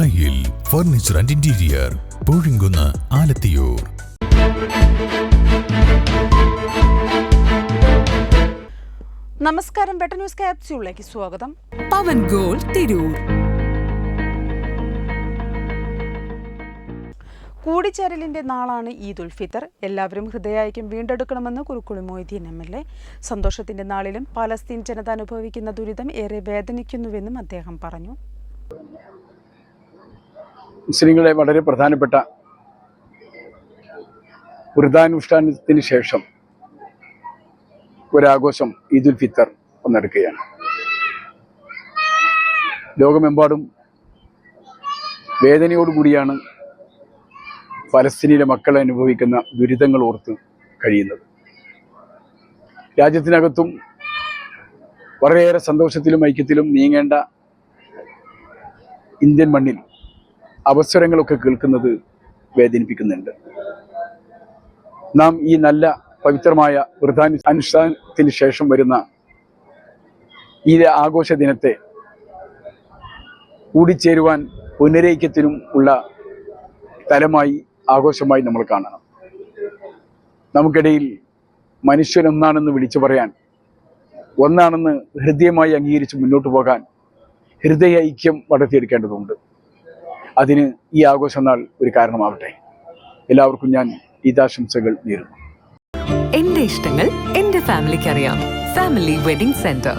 ദായിൽ furniture and interior Poozhinkunnu Alathiyur. നമസ്കാരം better news ക്യാപ്സ്യൂളിലേക്ക് സ്വാഗതം. പവൻ ഗോൾ തിരൂർ. കൂടിച്ചേരലിന്റെ നാളാണ് ഈദ് ഉൽ ഫിത്തർ. എല്ലാവരും ഹൃദയായിക്കും വീണ്ടെടുക്കണമെന്ന് Kurukkoli Moideen M L A. സന്തോഷത്തിന്റെ നാളിലും പലസ്തീൻ ജനത അനുഭവിക്കുന്ന ദുരിതം ഏറെ വേദനിക്കുന്നുവെന്നും അദ്ദേഹം പറഞ്ഞു. മുസ്ലിങ്ങളെ വളരെ പ്രധാനപ്പെട്ട വ്രതാനുഷ്ഠാനത്തിന് ശേഷം ഒരാഘോഷം ഈദുൽ ഫിത്തർ വന്നെടുക്കുകയാണ്. ലോകമെമ്പാടും വേദനയോടുകൂടിയാണ് ഫലസ്തീനിലെ മക്കൾ അനുഭവിക്കുന്ന ദുരിതങ്ങൾ ഓർത്ത് കഴിയുന്നത്. രാജ്യത്തിനകത്തും വളരെയേറെ സന്തോഷത്തിലും ഐക്യത്തിലും നീങ്ങേണ്ട ഇന്ത്യൻ മണ്ണിൽ അവസരങ്ങളൊക്കെ കേൾക്കുന്നത് വേദനിപ്പിക്കുന്നുണ്ട്. നാം ഈ നല്ല പവിത്രമായ വൃതാനു അനുഷ്ഠാനത്തിന് ശേഷം വരുന്ന ഈ ആഘോഷ ദിനത്തെ കൂടിച്ചേരുവാൻ പുനരൈക്യത്തിനും ഉള്ള തലമായി ആഘോഷമായി നമ്മൾ കാണണം. നമുക്കിടയിൽ മനുഷ്യൻ ഒന്നാണെന്ന് വിളിച്ചു പറയാൻ ഒന്നാണെന്ന് ഹൃദയമായി അംഗീകരിച്ച് മുന്നോട്ട് പോകാൻ ഹൃദയ ഐക്യം വളർത്തിയെടുക്കേണ്ടതുണ്ട്. അതിന് ഈ ആഘോഷനാൾ ഒരു കാരണമാവട്ടെ. എല്ലാവർക്കും ഞാൻ ഈദാശംസകൾ നേരുന്നു. എന്റെ ഇഷ്ടങ്ങൾ എന്റെ ഫാമിലിക്ക് അറിയാം ഫാമിലി വെഡിംഗ് സെന്റർ